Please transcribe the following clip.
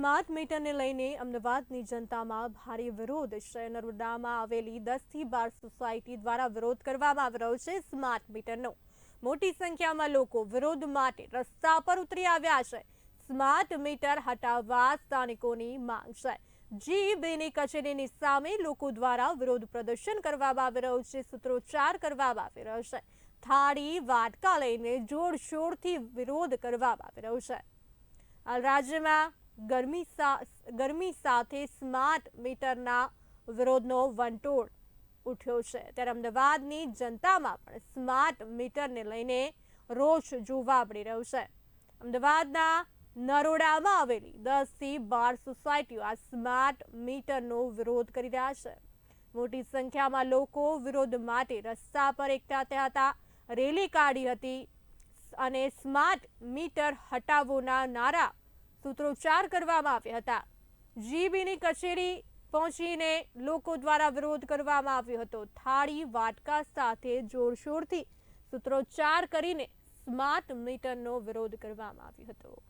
Smart મીટરને લઈને અમદાવાદની જનતામાં ભારે વિરોધ. છે નર્મદામાં આવેલી દસથી બાર સોસાયટી દ્વારા વિરોધ કરવામાં આવી રહ્યો છે સ્માર્ટ મીટરનો. મોટી સંખ્યામાં લોકો વિરોધ માટે રસ્તા પર ઉતરી આવ્યા છે. સ્માર્ટ મીટર હટાવવા સ્થાનિકોની માંગ છે. જીબીની કચેરીની સામે લોકો દ્વારા વિરોધ પ્રદર્શન કરવામાં આવી રહ્યું છે, સૂત્રોચ્ચાર કરવામાં આવી રહ્યો છે. થાળી, વાટકા લઈને જોરશોરથી વિરોધ કરવામાં આવી રહ્યો છે. હાલ રાજ્યમાં ગરમી ગરમી સાથે સ્માર્ટ મીટરના વિરોધનો વંટોળ ઉઠ્યો છે. ત્યારે અમદાવાદની જનતામાં પણ સ્માર્ટ મીટરને લઈને રોષ જોવા મળી રહ્યો છે. અમદાવાદના નરોડામાં આવેલી દસથી બાર સોસાયટીઓ આ સ્માર્ટ મીટરનો વિરોધ કરી રહ્યા છે. મોટી સંખ્યામાં લોકો વિરોધ માટે રસ્તા પર એકઠા થયા હતા. રેલી કાઢી હતી અને સ્માર્ટ મીટર હટાવોના નારા સૂત્રોચ્ચાર કરવામાં આવ્યા હતા. જીબીની કચેરી પહોંચીને લોકો દ્વારા વિરોધ કરવામાં આવ્યો હતો. થાળી, વાટકા સાથે જોરશોરથી સૂત્રોચ્ચાર કરીને સ્માર્ટ મીટરનો વિરોધ કરવામાં આવ્યો હતો.